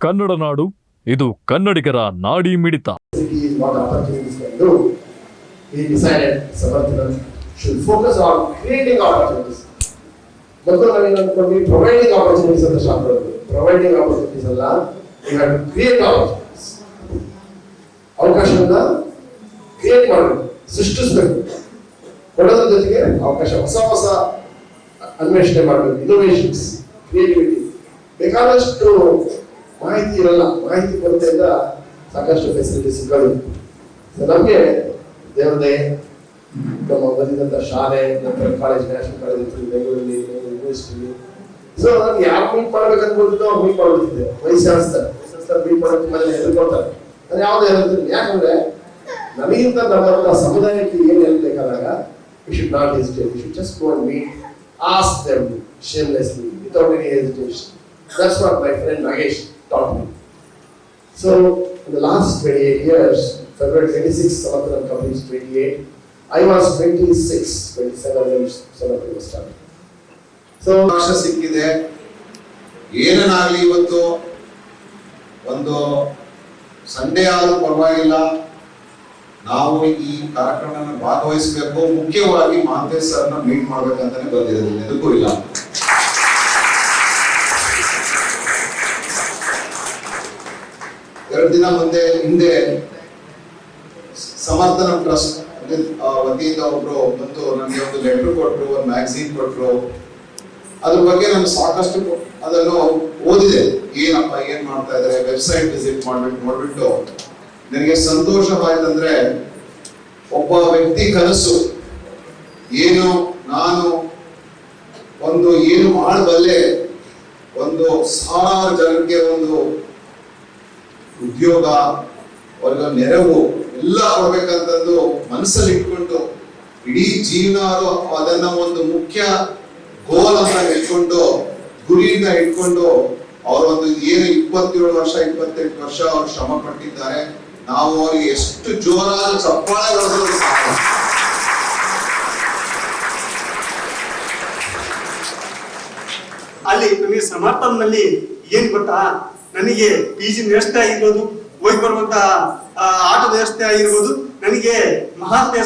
ಕನ್ನಡ ನಾಡು, ಇದು ಕನ್ನಡಿಗರ ನಾಡಿ ಮಿಡಿತ. ಕೊಡೋದ್ರ ಜೊತೆಗೆ ಅವಕಾಶ ಹೊಸ ಹೊಸ ಅನ್ವೇಷಣೆ ಮಾಡಬೇಕು ಇನೋವೇಷನ್ಸ್ ಕ್ರಿಯೇಟಿವಿಟಿ ಬೇಕಾದಷ್ಟು ಮಾಹಿತಿ ಇರಲ್ಲ ಮಾಹಿತಿ ಕೊರತೆಯಿಂದ ಸಾಕಷ್ಟು ಫೆಸಿಲಿಟೀಸ್ ಸೊ ನಮಗೆ ದೇವ್ರದೇ ನಮ್ಮ ಬಂದಿದ್ದಂಥ ಶಾಲೆ, ನಂತರ ಕಾಲೇಜ್ ನ್ಯಾಷನಲ್ ಕಾಲೇಜ್ ಇತ್ತು, ಬೆಂಗಳೂರಲ್ಲಿ ಯೂನಿವರ್ಸಿಟಿ ಸೊ ನಾನು ಯಾರು ಮೀಟ್ ಮಾಡ್ಬೇಕು ಅನ್ಕೊಂಡಿದ್ದೋ ಅವ್ರು ಮೀಟ್ ಮಾಡ್ಬಿಟ್ಟಿದ್ದೆ ವಯಸ್ಸಾಸ್ತಾರೆ ವಯಸ್ಸಾಸ್ತಾರೆ ಮೀಟ್ ಮಾಡೋಕೆ ತುಂಬಾ ಹೇಳ್ಕೊಳ್ತಾರೆ ನಾನು ಯಾವ್ದು ಹೇಳ್ತೀನಿ ಯಾಕಂದ್ರೆ ನಮಗಿಂತ ನಮ್ಮ ಸಮುದಾಯಕ್ಕೆ ಏನು ಹೆಲ್ಪ್ ಬೇಕಾದಾಗ we should not hesitate we should just go and meet ask them shamelessly without any hesitation that's what my friend Nagesh taught me. So, in the last 28 years, February 26, Samantha Company's 28, I was 26, 27 years, Samantha was started. So, ಅವಕಾಶ ಸಿಕ್ಕಿದೆ. ಏನನ್ನಾಗಲಿ ಇವತ್ತು ಒಂದು Sunday ಆದರೂ ಪರವಾಗಿಲ್ಲ. ನಾವು ಈ ಕಾರ್ಯಕ್ರಮವನ್ನು ಭಾಗವಹಿಸಬೇಕು. ಮುಖ್ಯವಾಗಿ ಮಾಂತೇಶ್ ಸರ್ನ ಮೀಟ್ ಮಾಡಬೇಕಂತಾನೆ ಬಂದಿರೋದು. ಎದಕ್ಕೂ ಇಲ್ಲ. ಎರಡು ದಿನ ಮುಂದೆ ಹಿಂದೆ ಸಮರ್ಥನ ಟ್ರಸ್ಟ್ ವತಿಯಿಂದ ಒಬ್ರು ಬಂದು ನನಗೆ ಒಂದು ಲೆಟರ್ ಕೊಟ್ರು, ಒಂದು ಮ್ಯಾಗಝೀನ್ ಕೊಟ್ರು. ಅದ್ರ ಬಗ್ಗೆ ನಾನು ಸಾಕಷ್ಟು ಅದನ್ನು ಓದಿದೆ. ಏನಪ್ಪ, ಏನ್ ಮಾಡ್ತಾ ಇದ್ದಾರೆ, ವೆಬ್ಸೈಟ್ ವಿಸಿಟ್ ಮಾಡ್ಬಿಟ್ಟು ನೋಡ್ಬಿಟ್ಟು. ನನಗೆ ಸಂತೋಷವಾಯ್ತಂದ್ರೆ ಒಬ್ಬ ವ್ಯಕ್ತಿ ಕನಸು. ಏನು, ನಾನು ಒಂದು ಏನು ಮಾಡಬಲ್ಲೆ, ಒಂದು ಸಾವಿರಾರು ಜನಕ್ಕೆ ಒಂದು ಉದ್ಯೋಗ ಅವ್ರಿಗೆ ನೆರವು, ಎಲ್ಲ ಕೊಡ್ಬೇಕಂತಂದು ಮನಸ್ಸಲ್ಲಿ ಇಟ್ಕೊಂಡು, ಇಡೀ ಜೀವನ ಅದನ್ನ ಒಂದು ಮುಖ್ಯ ಗೋಲ್ ಅಂತ ಇಟ್ಕೊಂಡು ಗುರಿಯಿಂದ ಇಟ್ಕೊಂಡು ಅವರೊಂದು ಏನು ಇಪ್ಪತ್ತೇಳು ವರ್ಷ, ಇಪ್ಪತ್ತೆಂಟು ವರ್ಷ ಅವ್ರು ಶ್ರಮ ಪಟ್ಟಿದ್ದಾರೆ, ನಾವು ಅವ್ರಿಗೆ ಎಷ್ಟು ಜೋರಾದ ಚಪ್ಪಾಳೆಗಳು. ಅಲ್ಲಿ ನಮಗೆ ಸಮರ್ಥನಲ್ಲಿ ಏನ್ ಗೊತ್ತಾ ನನಗೆ ಪಿ ಜಿ ವ್ಯವಸ್ಥೆ ಆಗಿರ್ಬೋದು, ಹೋಗಿ ಬರುವಂತಹ ಆಟದ ವ್ಯವಸ್ಥೆ ಆಗಿರ್ಬೋದು, ನನಗೆ ಮಹಾತ್ಮ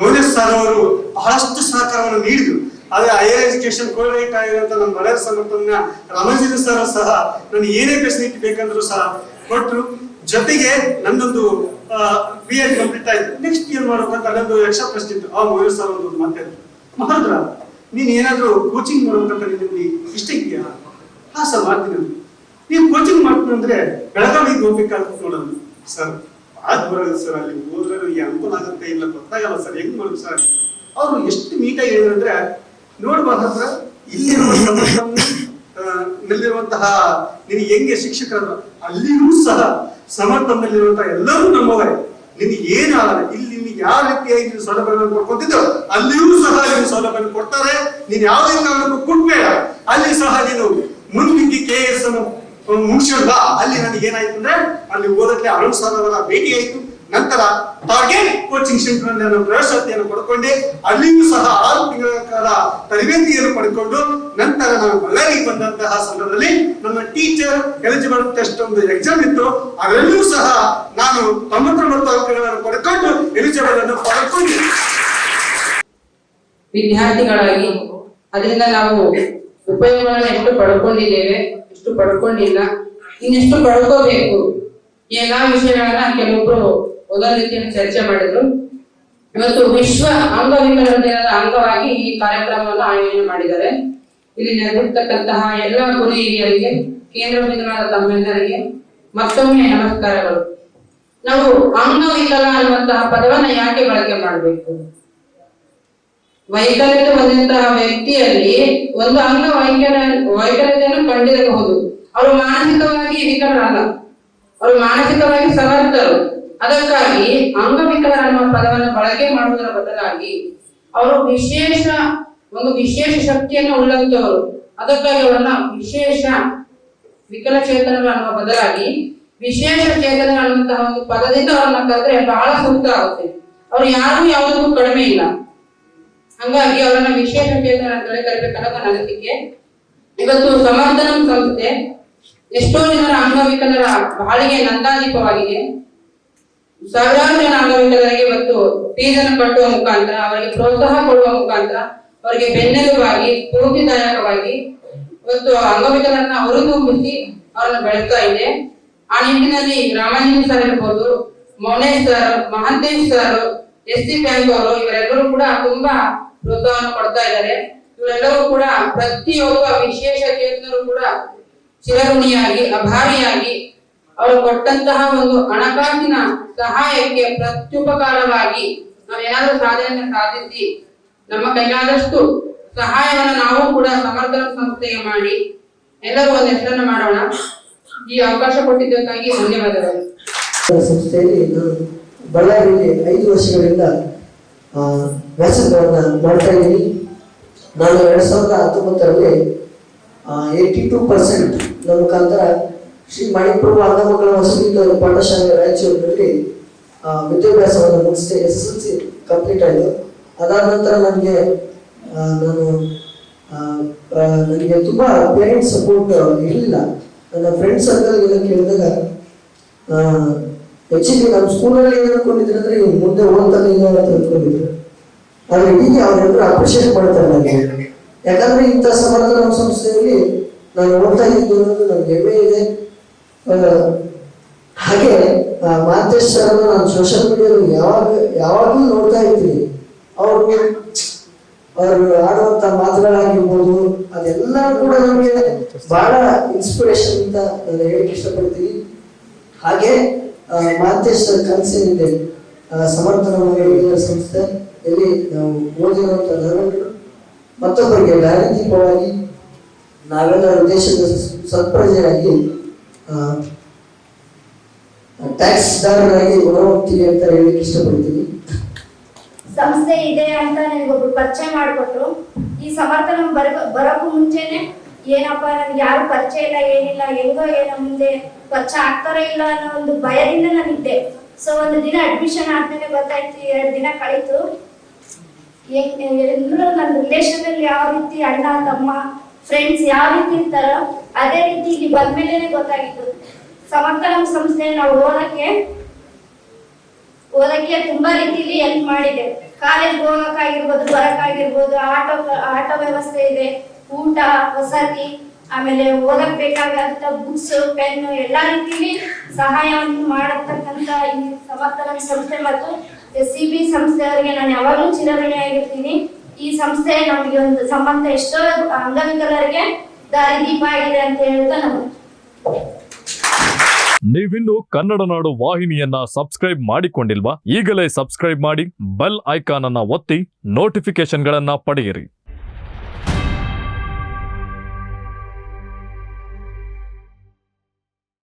ಮೌನೇಶ್ ಸರ್ ಅವರು ಬಹಳಷ್ಟು ಸಹಕಾರವನ್ನು ನೀಡಿದ್ರು. ಅದೇ ಹೈಯರ್ ಎಜುಕೇಶನ್ ಕೋರ್ಡಿನೇಟ್ ಆಗಿರುವಂತ ನಮ್ಮ ಬಳ್ಳಾರಿ ಸಮರ್ಥನ ರಾಮಾಂಜನ ಸರ್ ಸಹ ನನಗೆ ಏನೇ ಫೆಸಿಲಿಟಿ ಬೇಕಂದ್ರು ಸಹ ಕೊಟ್ಟರು. ಜೊತೆಗೆ ನಂದೊಂದು ಬಿ ಎಡ್ ಕಂಪ್ಲೀಟ್ ಆಯ್ತು. ನೆಕ್ಸ್ಟ್ ಇಯರ್ ಮಾಡ್ಬೇಕಂತ ಅಲ್ಲೊಂದು ಎಕ್ಸ್ಟ್ರಾ ಪ್ರಶ್ನೆ ಇತ್ತು. ಆ ಮೌಲ್ಯ ಸರ್ ಒಂದು ಮಾತಾಡಿದ್ರು ಮಹಾದ್ರ ನೀನ್ ಏನಾದ್ರು ಕೋಚಿಂಗ್ ಮಾಡ್ಬೇಕಂತ ನಿನ್ನಲ್ಲಿ ಇಷ್ಟ ಇದೆಯಾ ಹಾ ಸರ್, ಮಾಡ್ತೀನಿ. ನೀವು ಕೋಚಿಂಗ್ ಮಾಡ್ತೀನಿ ಅಂದ್ರೆ ಬೆಳಗಾವಿಗೆ ಹೋಗ್ಬೇಕಾಗುತ್ತೆ ನೋಡೋದು. ಸರ್, ಬಾಳ ಬರೋದು ಸರ್ ಅಲ್ಲಿ ಹೋದ್ರೆ ನನಗೆ ಅನುಕೂಲ ಆಗುತ್ತೆ ಇಲ್ಲ ಗೊತ್ತಾಗಲ್ಲ ಸರ್, ಹೆಂಗ್ ಮಾಡೋದು ಸರ್? ಅವರು ಎಷ್ಟು ನೀಟಾಗಿ ಹೇಳಿದ್ರಂದ್ರೆ ನೋಡ್ಬಾರ್ದ್ರ ಇಲ್ಲಿರುವ ನಲ್ಲಿರುವಂತಹ ನಿನ್ ಹೆಂಗೆ ಶಿಕ್ಷಕರ ಅಲ್ಲಿಯೂ ಸಹ ಸಮರ್ಥನದಲ್ಲಿರುವಂತಹ ಎಲ್ಲರೂ ನಮ್ಮವರೇ ನಿನಗೆ ಏನಾಗಲ್ಲ ಇಲ್ಲಿ ನಿನಗೆ ಯಾವ ರೀತಿಯಾಗಿ ನೀವು ಸೌಲಭ್ಯಗಳನ್ನು ಕೊಡ್ಕೊತಿದ್ದೋ ಅಲ್ಲಿಯೂ ಸಹ ನೀವು ಸೌಲಭ್ಯವನ್ನು ಕೊಡ್ತಾರೆ. ನೀನ್ ಯಾವ ರೀತಿ ಕೊಟ್ಬೇಡ. ಅಲ್ಲಿ ಸಹ ನೀನು ಮುಂದಿಗೆ ಕೆ ಎಸ್ ಅನ್ನು ಮುಗಿಸಿದ ಅಲ್ಲಿ ನನಗೆ ಏನಾಯ್ತು ಅಂದ್ರೆ, ಅಲ್ಲಿ ಓದಕ್ಕೆ ಅರುಣ್ ಸರ್ ಅವರ ಭೇಟಿ ಆಯ್ತು. ನಂತರ ಟಾರ್ಗೆಟ್ ಕೋಚಿಂಗ್ ಸೆಂಟರ್ ನಾನು ಪ್ರವೇಶಾತಿಯನ್ನು ಪಡ್ಕೊಂಡೆ. ಅಲ್ಲಿಯೂ ಸಹ ಆರು ತಿಂಗಳ ಕಾಲ ತರಬೇತಿಯನ್ನು ಪಡ್ಕೊಂಡು, ನಂತರ ನಾನು ಬಳ್ಳಾರಿಗೆ ಬಂದಂತಹ ಸಂದರ್ಭದಲ್ಲಿ ನನ್ನ ಟೀಚರ್ ಎಲಿಜಿಬಲ್ ಟೆಸ್ಟ್ ಒಂದು ಎಕ್ಸಾಮ್ ಇತ್ತು. ಅದರಲ್ಲೂ ಸಹ ನಾನು ತೊಂಬತ್ತೊಂಬತ್ತು ಅಂಕಗಳನ್ನು ಪಡ್ಕೊಂಡು ಎಲಿಜಿಬಲ್ ಅನ್ನು ಪಡ್ಕೊಂಡೆ ವಿದ್ಯಾರ್ಥಿಗಳಾಗಿ, ಅದರಿಂದ ನಾವು ಉಪಯೋಗಗಳನ್ನು ಎಷ್ಟು ಪಡ್ಕೊಂಡಿದ್ದೇವೆ? ಎಷ್ಟು ಪಡ್ಕೊಂಡಿಲ್ಲ ಇನ್ನೆಷ್ಟು ಪಡ್ಕೋಬೇಕು. ಎಲ್ಲಾ ವಿಷಯಗಳನ್ನ ಕೆಲವೊಬ್ರು ರೀತಿಯಲ್ಲಿ ಚರ್ಚೆ ಮಾಡಿದ್ರು. ಇವತ್ತು ವಿಶ್ವ ಅಂಗವಿಕಲರ ದಿನದ ಅಂಗವಾಗಿ ಈ ಕಾರ್ಯಕ್ರಮವನ್ನು ಆಯೋಜನೆ ಮಾಡಿದ್ದಾರೆ. ಇಲ್ಲಿ ನೆರೆದಿರ್ತಕ್ಕಂತಹ ಎಲ್ಲ ಗುರು ಹಿರಿಯರಿಗೆ ಕೇಂದ್ರ ಬಿಂದುವಾದ ತಮ್ಮೆಲ್ಲರಿಗೆ ಮತ್ತೊಮ್ಮೆ ನಮಸ್ಕಾರಗಳು. ನಾವು ಅಂಗವಿಕಲ ಅನ್ನುವಂತಹ ಪದವನ್ನ ಯಾಕೆ ಬಳಕೆ ಮಾಡಬೇಕು? ವೈಕಲ್ಯತೆ ಹೊಂದಿದಂತಹ ವ್ಯಕ್ತಿಯಲ್ಲಿ ಒಂದು ಅಂಗ ವೈಕಲ್ಯ, ವೈಕಲ್ಯತೆಯನ್ನು ಕಂಡಿರಬಹುದು. ಅವರು ಮಾನಸಿಕವಾಗಿ ವಿಕಲರಲ್ಲ. ಅವರು ಮಾನಸಿಕವಾಗಿ ಸಮರ್ಥರು. ಅದಕ್ಕಾಗಿ ಅಂಗವಿಕಲ ಅನ್ನುವ ಪದವನ್ನು ಬಳಕೆ ಮಾಡುವುದರ ಬದಲಾಗಿ ಅವರು ವಿಶೇಷ, ಒಂದು ವಿಶೇಷ ಶಕ್ತಿಯನ್ನು ಉಳ್ಳಂತವರು. ಅದಕ್ಕಾಗಿ ಅವರನ್ನ ವಿಶೇಷ ವಿಕಲಚೇತನರು ಅನ್ನುವ ಬದಲಾಗಿ ವಿಶೇಷ ಚೇತನ ಅನ್ನುವಂತಹ ಒಂದು ಪದದಿಂದ ಅವರನ್ನ ಕರೆದ್ರೆ ಬಹಳ ಸೂಕ್ತ ಆಗುತ್ತೆ. ಅವ್ರು ಯಾರು ಯಾವುದಕ್ಕೂ ಕಡಿಮೆ ಇಲ್ಲ. ಹಂಗಾಗಿ ಅವರನ್ನ ವಿಶೇಷ ಚೇತನ ಅಂತ ಕರಿಬೇಕಲ್ಲ ನನ್ನ ಇವತ್ತು ಸಮರ್ಥನಂ ಸಂಸ್ಥೆ ಎಷ್ಟೋ ಜನರ ಅಂಗವಿಕಲರ ಬಾಳಿಗೆ ನಂದಾದೀಪವಾಗಿದೆ ಸಾವಿರಾರು ಜನ ಅಂಗವಿಕಲರಿಗೆ ಇವತ್ತು ಫೀಸನ್ನು ಕಟ್ಟುವ ಮುಖಾಂತರ, ಅವರಿಗೆ ಪ್ರೋತ್ಸಾಹ ಕೊಡುವ ಮುಖಾಂತರ ಅವರಿಗೆ ಬೆನ್ನೆಲುಬಾಗಿ ಸ್ಫೂರ್ತಿದಾಯಕವಾಗಿ ಇವತ್ತು ಅಂಗವಿಕಲರನ್ನ ಹುರಿದುಂಬಿಸಿ ಅವರನ್ನು ಬೆಳೆಸ್ತಾ ಇದೆ. ಆ ನಿಟ್ಟಿನಲ್ಲಿ ರಾಮಾಂಜನ ಸರ್ ಇರ್ಬೋದು Mounesh sir, Mahantesh sir S C bank ಅವರು ಇವರೆಲ್ಲರೂ ಕೂಡ ತುಂಬಾ ಪ್ರೋತ್ಸಾಹವನ್ನು ಕೊಡ್ತಾ ಇದ್ದಾರೆ. ಇವರೆಲ್ಲರೂ ಕೂಡ ಪ್ರತಿಯೊಬ್ಬ ವಿಶೇಷ ಚೇತನರು ಕೂಡ ಚಿರಋಣಿಯಾಗಿ ಅಭಾರಿಯಾಗಿ ಅವರು ಕೊಟ್ಟಂತಹ ಒಂದು ಹಣಕಾಸಿನ ಸಹಾಯಕ್ಕೆ ಪ್ರತ್ಯುಪಕಾರವಾಗಿ ನಾವೇನಾದ್ರೂ ಸಾಧನೆಯನ್ನು ಸಾಧಿಸಿ ನಮ್ಮ ಕೈಲಾದಷ್ಟು ಸಹಾಯವನ್ನು ನಾವು ಕೂಡ ಸಮರ್ಥನ ಸಂಸ್ಥೆಗೆ ಮಾಡಿ ಎಲ್ಲರೂ ಒಂದು ಹೆಸರನ್ನು ಮಾಡೋಣ. ಈ ಅವಕಾಶ ಕೊಟ್ಟಿದ್ದಕ್ಕಾಗಿ ಧನ್ಯವಾದಗಳು. ಬಳ್ಳಾರಿಯಲ್ಲಿ ಐದು ವರ್ಷಗಳಿಂದ ವ್ಯಾಸಂಗವನ್ನು ಮಾಡ್ತಾ ಇದ್ದೀನಿ. ನಾನು ಎರಡು ಸಾವಿರದ ಹತ್ತೊಂಬತ್ತರಲ್ಲಿ ಏಯ್ಟಿ ಟೂ ಪರ್ಸೆಂಟ್ ನನ್ನ ಮುಖಾಂತರ ಶ್ರೀ ಮಣಿಪುರ ಅಂಗಮಕ್ಕಳ ವಸತಿ ಪಾಠಶಾಲೆ ರಾಯಚೂರಿನಲ್ಲಿ ವಿದ್ಯಾಭ್ಯಾಸವನ್ನು ಮುಗಿಸಿದೆ ಎಸ್ ಎಲ್ ಸಿ ಕಂಪ್ಲೀಟ್ ಆಯಿತು. ಅದಾದ ನಂತರ ನನಗೆ ನಾನು ನನಗೆ ತುಂಬ ಪೇರೆಂಟ್ಸ್ ಸಪೋರ್ಟ್ ಇರಲಿಲ್ಲ. ನನ್ನ ಫ್ರೆಂಡ್ಸ್ ಸರ್ಕಲ್ ಎಲ್ಲ ಕೇಳಿದಾಗ ಆಕ್ಚುಲಿ ನಮ್ಮ ಸ್ಕೂಲಲ್ಲಿ ಅಂದ್ರೆ ಇವ್ನು ಮುಂದೆ ಓದ್ತಾನೆ ಇಲ್ಲ ಅಂತ ಅನ್ಕೊಂಡಿದ್ರು. ಆದ್ರೆ ಇಡೀ ಅವರೆಲ್ಲರೂ ಅಪ್ರಿಷಿಯೇಟ್ ಮಾಡ್ತಾರೆ ನನಗೆ ಯಾಕಂದ್ರೆ ಇಂಥ ಸಮರ್ಥ ನಮ್ಮ ಸಂಸ್ಥೆಯಲ್ಲಿ ನಾನು ಓದ್ತಾ ಇದ್ದೀನಿ ಅನ್ನೋದು ನನ್ಗೆ ಹೆಮ್ಮೆ ಇದೆ. ಹಾಗೆ ಮಾತೇಶ್ ಸರ್ ನಾನು ಸೋಷಿಯಲ್ ಮೀಡಿಯಾದಲ್ಲಿ ಯಾವಾಗ, ಯಾವಾಗಲೂ ನೋಡ್ತಾ ಇರ್ತೀನಿ. ಅವರು ಅವರು ಆಡುವಂತ ಮಾತುಗಳಾಗಿರ್ಬೋದು, ಅದೆಲ್ಲ ಕೂಡ ನಮಗೆ ಬಹಳ ಇನ್ಸ್ಪಿರೇಷನ್ ಅಂತ ನಾನು ಹೇಳಕ್ ಇಷ್ಟಪಡ್ತೀನಿ. ಹಾಗೆ ಮಾತೇಶ್ ಕನಸೇನಿದೆ ಸಮರ್ಥನ ಸಂಸ್ಥೆ, ಇಲ್ಲಿ ನಾವು ಓದಿರುವಂತ ಧರ್ಮಗಳು ಮತ್ತೊಬ್ಬರಿಗೆ ದಾರಿದೀಪವಾಗಿ ನಾವೆಲ್ಲರೂ ದೇಶದ ಸತ್ಪ್ರಜೆಯಾಗಿ ಟ್ಯಾಕ್ಸ್ ದಾರರಾಗಿ ಹೊರಹೋಗ್ತೀವಿ ಅಂತ ಹೇಳಲಿಕ್ಕೆ ಇಷ್ಟಪಡ್ತೀನಿ. ಸಂಸ್ಥೆ ಇದೆ ಅಂತ ನನಗೊಬ್ರು ಪರಿಚಯ ಮಾಡಿಕೊಟ್ರು. ಈ ಸಮರ್ಥನ ಬರ ಬರೋಕ್ಕೂ ಮುಂಚೆನೆ ಏನಪ್ಪ, ನನಗೆ ಯಾರು ಪರಿಚಯ ಇಲ್ಲ, ಏನಿಲ್ಲ, ಹೆಂಗೋ ಏನೋ ಮುಂದೆ ಪರಿಚಯ ಆಗ್ತಾರೋ ಇಲ್ಲ ಅನ್ನೋ ಒಂದು ಭಯದಿಂದ ನಾನಿದ್ದೆ ಸೊ ಒಂದು ದಿನ ಅಡ್ಮಿಷನ್ ಆದ್ಮೇಲೆ ಗೊತ್ತಾಯ್ತು, ಎರಡು ದಿನ ಕಳೀತು. ಎಲ್ಲರೂ ನನ್ನ ರಿಲೇಷನ್ ಅಲ್ಲಿ ಯಾವ ರೀತಿ ಅಣ್ಣ, ತಮ್ಮ ಫ್ರೆಂಡ್ಸ್ ಯಾವ ರೀತಿ ಇರ್ತಾರೋ, ಅದೇ ರೀತಿ ಇಲ್ಲಿ ಬಂದ್ಮೇಲೆ ಗೊತ್ತಾಗಿತ್ತು. ಸಮರ್ಥನಂ ಸಂಸ್ಥೆ ನಾವು ಓದಕ್ಕೆ ಓದಕ್ಕೆ ತುಂಬಾ ರೀತಿಲಿ ಹೆಲ್ಪ್ ಮಾಡಿದೆ. ಕಾಲೇಜ್ ಹೋಗಕ್ಕಾಗಿರ್ಬೋದು, ಬರಕ್ಕಾಗಿರ್ಬೋದು, ಆಟೋ ಆಟೋ ವ್ಯವಸ್ಥೆ ಇದೆ. ಊಟ, ವಸತಿ, ಆಮೇಲೆ ಓದಕ್ ಬೇಕಾಗಂತ ಬುಕ್ಸ್ ಪೆನ್ ಎಲ್ಲಾ ರೀತಿಲಿ ಸಹಾಯವನ್ನು ಮಾಡತಕ್ಕಂತ ಈ ಸಮರ್ಥನ ಸಂಸ್ಥೆ ಮತ್ತು ಎಸ್ ಸಿ ಬಿ ಸಂಸ್ಥೆಯವರಿಗೆ ನಾನು ಯಾವಾಗಲೂ ಚಿರಋಣಿಯಾಗಿರ್ತೀನಿ ಈ ಸಂಸ್ಥೆ ನಮಗೆ ಒಂದು ಸಂಬಂಧ ಎಷ್ಟೋ ಅಂಗವಿಕಲರಿಗೆ ದಾರಿದೀಪ ಆಗಿದೆ ಅಂತ ಹೇಳ್ತಾ ನಾನು. ನೀವಿನ್ನು ಕನ್ನಡ ನಾಡು ವಾಹಿನಿಯನ್ನ ಸಬ್ಸ್ಕ್ರೈಬ್ ಮಾಡಿಕೊಂಡಿಲ್ವಾ? ಈಗಲೇ ಸಬ್ಸ್ಕ್ರೈಬ್ ಮಾಡಿ ಬೆಲ್ ಐಕಾನ್ ಅನ್ನ ಒತ್ತಿ ನೋಟಿಫಿಕೇಶನ್ಗಳನ್ನ ಪಡೆಯಿರಿ.